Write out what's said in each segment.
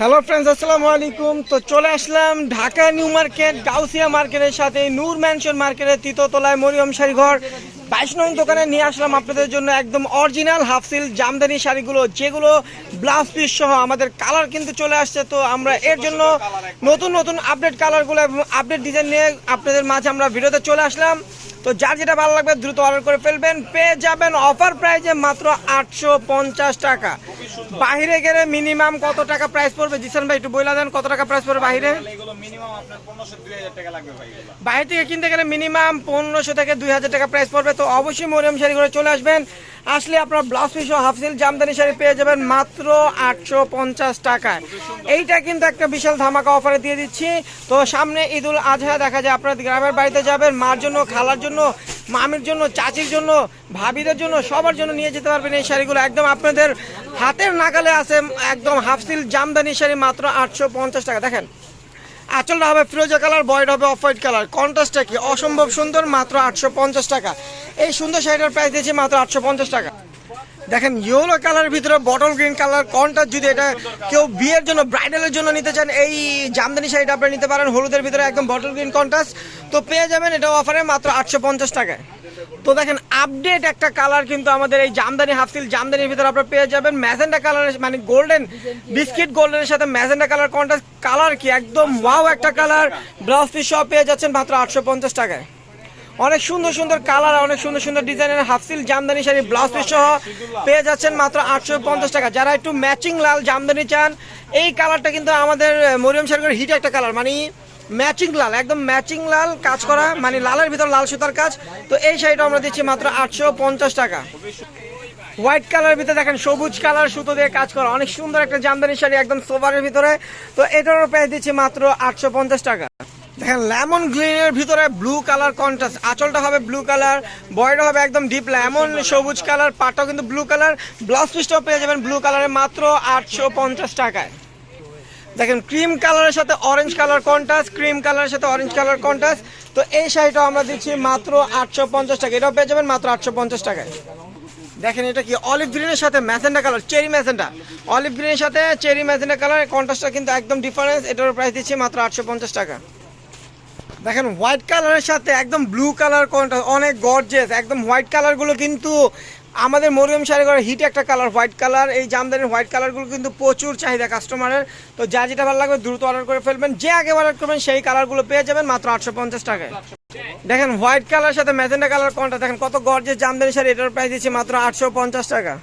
Hello friends আসসালামু আলাইকুম। তো চলে আসলাম ঢাকা নিউ মার্কেট, গাউসিয়া মার্কেটের সাথে নূর ম্যানশন মার্কেটের তৃতীয়তলায় মরিয়ম শাড়িঘর বাইশ নং দোকানে নিয়ে আসলাম আপনাদের জন্য একদম অরিজিনাল হাফসিল জামদানি শাড়িগুলো, যেগুলো ব্লাউজ পিস সহ আমাদের কালার কিন্তু চলে আসছে। তো আমরা এর জন্য নতুন নতুন আপডেট কালারগুলো এবং আপডেট ডিজাইন নিয়ে আপনাদের মাঝে আমরা ভিডিওতে চলে আসলাম। তো যার যেটা ভালো লাগবে দ্রুত অর্ডার করে ফেলবেন, পেয়ে যাবেন অফার প্রাইজে মাত্র আটশো পঞ্চাশ টাকা। বাইরে গেলে মিনিমাম কত টাকা প্রাইস পড়বে? জিসান ভাই একটু বইলা দেন কত টাকা প্রাইস পড়বে এগুলো বাইরে থেকে কিনতে গেলে মিনিমাম পনেরোশো থেকে দুই হাজার টাকা প্রাইস পড়বে। তো অবশ্যই মরিয়ম শাড়ি করে চলে আসবেন। আসলে আপনার ব্লাউজ পিস ও হাফ সিল জামদানি শাড়ি পেয়ে যাবেন মাত্র আটশো পঞ্চাশ টাকায়। এইটা কিন্তু একটা বিশাল ধামাকা অফারে দিয়ে দিচ্ছি। তো সামনে ঈদুল আজহা দেখা যায়। আপনার গ্রামের বাড়িতে যাবেন মার জন্য খালার জন্য। মামির জন্য, চাচির জন্য, ভাবিদের জন্য, সবার জন্য নিয়ে যেতে পারবেন এই শাড়িগুলো। একদম আপনাদের হাতের নাগালে আছে একদম হাফ সিল জামদানি শাড়ি মাত্র আটশো পঞ্চাশ টাকা। দেখেন, আঁচলটা হবে ফিরোজা কালার, বয়েড হবে অফ হোয়াইট কালার। কন্ট্রাস্টটা কি? অসম্ভব সুন্দর, মাত্র আটশো পঞ্চাশ টাকা। এই সুন্দর শাড়িটার প্রাইস দিয়েছি মাত্র আটশো পঞ্চাশ টাকা। দেখেন ইয়েলো কালারের ভিতরে বটল গ্রিন কালার কন্ট্রাস্ট যদি এটা কেউ বিয়ের জন্য ব্রাইডালের জন্য নিতে চান, এই জামদানি শাড়িটা আপনি নিতে পারেন। হলুদের ভিতরে একদম বটল গ্রিন কন্ট্রাস্ট তো পেয়ে যাবেন এটা অফারে মাত্র আটশো পঞ্চাশ টাকায়। তো দেখেন আপডেট একটা কালার কিন্তু আমাদের এই জামদানি হাফসিল জামদানির ভিতরে আপনারা পেয়ে যাবেন। ম্যাজেন্ডা কালারের মানে গোল্ডেন বিস্কিট গোল্ডেনের সাথে ম্যাজেন্ডা কালার কন্ট্রাস্ট কালার কি? একদম ওয়াও একটা কালার ব্লাউজ পিস সব পেয়ে যাচ্ছেন মাত্র আটশো পঞ্চাশ টাকায়। অনেক সুন্দর সুন্দর কালার অনেক সুন্দর সুন্দর ডিজাইনের half silk jamdani sari blouse piece সহ পেয়ে যাচ্ছেন মাত্র আটশো পঞ্চাশ টাকা। যারা একটু ম্যাচিং লাল জামদানি চান, এই কালারটা কিন্তু আমাদের মরিয়ম শাড়ির হিট একটা কালার মানে ম্যাচিং লাল, একদম ম্যাচিং লাল কাজ করা মানে লালের ভিতর লাল সুতার কাজ। তো এই শাড়িটা আমরা দিচ্ছি মাত্র আটশো পঞ্চাশ টাকা। হোয়াইট কালার ভিতরে দেখেন, সবুজ কালার সুতো দিয়ে কাজ করা। অনেক সুন্দর একটা জামদানি শাড়ি একদম সোভারের ভিতরে। তো এটারও প্রাইস দিচ্ছি মাত্র আটশো পঞ্চাশ টাকা। দেখেন লেমন গ্রিনের ভিতরে ব্লু কালার কন্ট্রাস্ট আঁচলটা হবে ব্লু কালার বয়টা হবে একদম ডিপ লেমন সবুজ কালার পাটাও কিন্তু ব্লু কালার ব্লাউজ পিসটাও পেয়ে যাবেন ব্লু কালারে মাত্র আটশো পঞ্চাশ টাকায়। দেখেন ক্রিম কালারের সাথে অরেঞ্জ কালার কন্ট্রাস্ট ক্রিম কালারের সাথে অরেঞ্জ কালার কন্ট্রাস্ট তো এই শাড়িটাও আমরা দিচ্ছি মাত্র আটশো পঞ্চাশ টাকা। এটাও পেয়ে যাবেন মাত্র আটশো পঞ্চাশ টাকায়। দেখেন, এটা কি অলিভ গ্রিনের সাথে magenta colour cherry magenta olive গ্রিনের সাথে চেরি ম্যাজেন্ডা কালার কন্ট্রাস্টটা কিন্তু একদম ডিফারেন্স এটার প্রাইস দিচ্ছি মাত্র আটশো পঞ্চাশ টাকা। দেখেন হোয়াইট কালারের সাথে একদম ব্লু কালার কন্ট্রাস্ট অনেক গর্জেস একদম হোয়াইট কালারগুলো কিন্তু আমাদের মরিয়ম শাড়ি করে হিট একটা কালার হোয়াইট কালার এই জামদানির হোয়াইট কালারগুলো কিন্তু প্রচুর চাহিদা কাস্টমারের তো যা যেটা ভালো লাগবে দ্রুত অর্ডার করে ফেলবেন। যে আগে অর্ডার করবেন, সেই কালারগুলো পেয়ে যাবেন মাত্র আটশো পঞ্চাশ টাকায়। দেখেন হোয়াইট কালার সাথে ম্যাজেন্ডা কালার কোনটা? দেখেন কত গর্জেস জামদানি শাড়ি, এটার প্রাইস দিচ্ছে মাত্র আটশো পঞ্চাশ টাকা।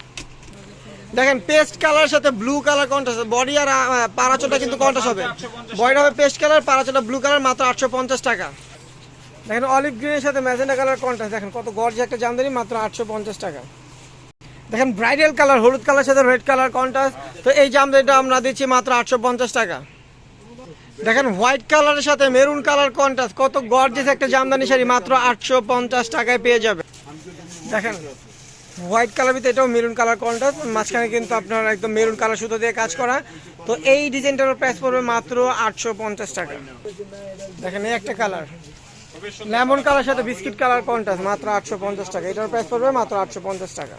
দেখেন পেস্ট কালার সাথে ব্লু কালার কন্ট্রাস্ট বডি আর পারাচোটা কিন্তু কন্ট্রাস্ট হবে বডিটা হবে পেস্ট কালার পারাচোটা ব্লু কালার মাত্র আটশো পঞ্চাশ টাকা। দেখেন অলিভ গ্রিনের সাথে ম্যাজেন্ডা কালার কন্ট্রাস্ট দেখেন কত গর্জে একটা জামদানি, মাত্র আটশো পঞ্চাশ টাকা। দেখেন ব্রাইডাল কালার হলুদ কালার সাথে রেড কালার কন্ট্রাস্ট তো এই জামদানিটা আমরা দিচ্ছি মাত্র আটশো পঞ্চাশ টাকা। দেখেন হোয়াইট কালারের সাথে মেরুন কালার কন্ট্রাস্ট কত গর্জেস একটা জামদানি শাড়ি, মাত্র আটশো পঞ্চাশ টাকায় পেয়ে যাবে। দেখেন হোয়াইট কালার ভিতরে এটাও মেরুন কালার কন্ট্রাস্ট মাঝখানে কিন্তু আপনার একদম মেরুন কালার সুতো দিয়ে কাজ করা। তো এই ডিজাইনটার প্রাইস পড়বে মাত্র আটশো পঞ্চাশ টাকা। দেখেন, এই একটা কালার লেমন কালার সাথে বিস্কিট কালার কন্ট্রাস্ট মাত্র আটশো পঞ্চাশ টাকা। এটার প্রাইস পড়বে মাত্র আটশো পঞ্চাশ টাকা।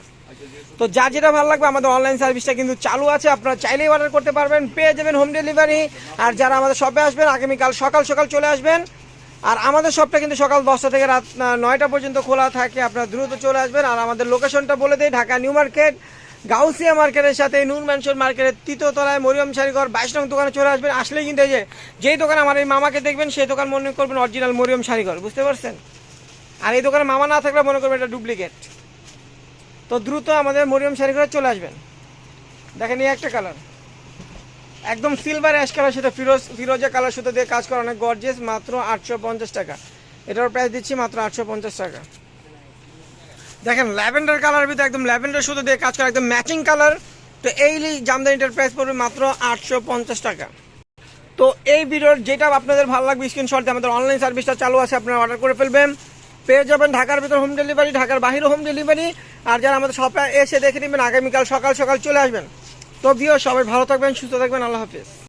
তো যা যেটা ভালো লাগবে, আমাদের অনলাইন সার্ভিসটা কিন্তু চালু আছে। আপনারা চাইলেই অর্ডার করতে পারবেন, পেয়ে যাবেন হোম ডেলিভারি আর যারা আমাদের শপে আসবেন, আগামীকাল সকাল সকাল চলে আসবেন। আর আমাদের শপটা কিন্তু সকাল দশটা থেকে রাত নয়টা পর্যন্ত খোলা থাকে। আপনারা দ্রুত চলে আসবেন। আর আমাদের লোকেশনটা বলে দেই, ঢাকা নিউ মার্কেট, গাউসিয়া মার্কেটের সাথে নুন ম্যানশন মার্কেটের তৃতীয় তলায় মরিয়ম শাড়িঘর বাইশ নং দোকানে চলে আসবেন। আসলেই কিন্তু এই যে, যেই দোকানে আমার এই মামাকে দেখবেন, সেই দোকান মনে করবেন অরিজিনাল মরিয়ম শাড়িঘর বুঝতে পারছেন? আর এই দোকানে মামা না থাকলে মনে করবেন এটা ডুপ্লিকেট তো দ্রুত আমাদের মরিয়ম শাড়িঘরে চলে আসবেন। দেখেন এই একটা কালার একদম সিলভার অ্যাশ কালার সাথে ফিরোজ ফিরোজা কালার সাথে দিয়ে কাজ করা অনেক গর্জেস মাত্র আটশো পঞ্চাশ টাকা। এটার প্রাইস দিচ্ছি মাত্র আটশো পঞ্চাশ টাকা। দেখেন ল্যাভেন্ডার কালার ভিতরে একদম ল্যাভেন্ডার সুতো দিয়ে কাজ করা একদম ম্যাচিং কালার তো এই জামদানিটার প্রাইস পড়বে মাত্র আটশো পঞ্চাশ টাকা। তো এই ভিডিওর যেটা আপনাদের ভালো লাগবে স্ক্রিনশট দিয়ে আমাদের অনলাইন সার্ভিসটা চালু আছে, আপনারা অর্ডার করে ফেলবেন। পেয়ে যাবেন ঢাকার ভিতর হোম ডেলিভারি ঢাকার বাহিরে হোম ডেলিভারি আর যারা আমাদের শপে এসে দেখে নেবেন, আগামীকাল সকাল সকাল চলে আসবেন। তো সবাই ভালো থাকবেন, সুস্থ থাকবেন, আল্লাহ হাফিজ।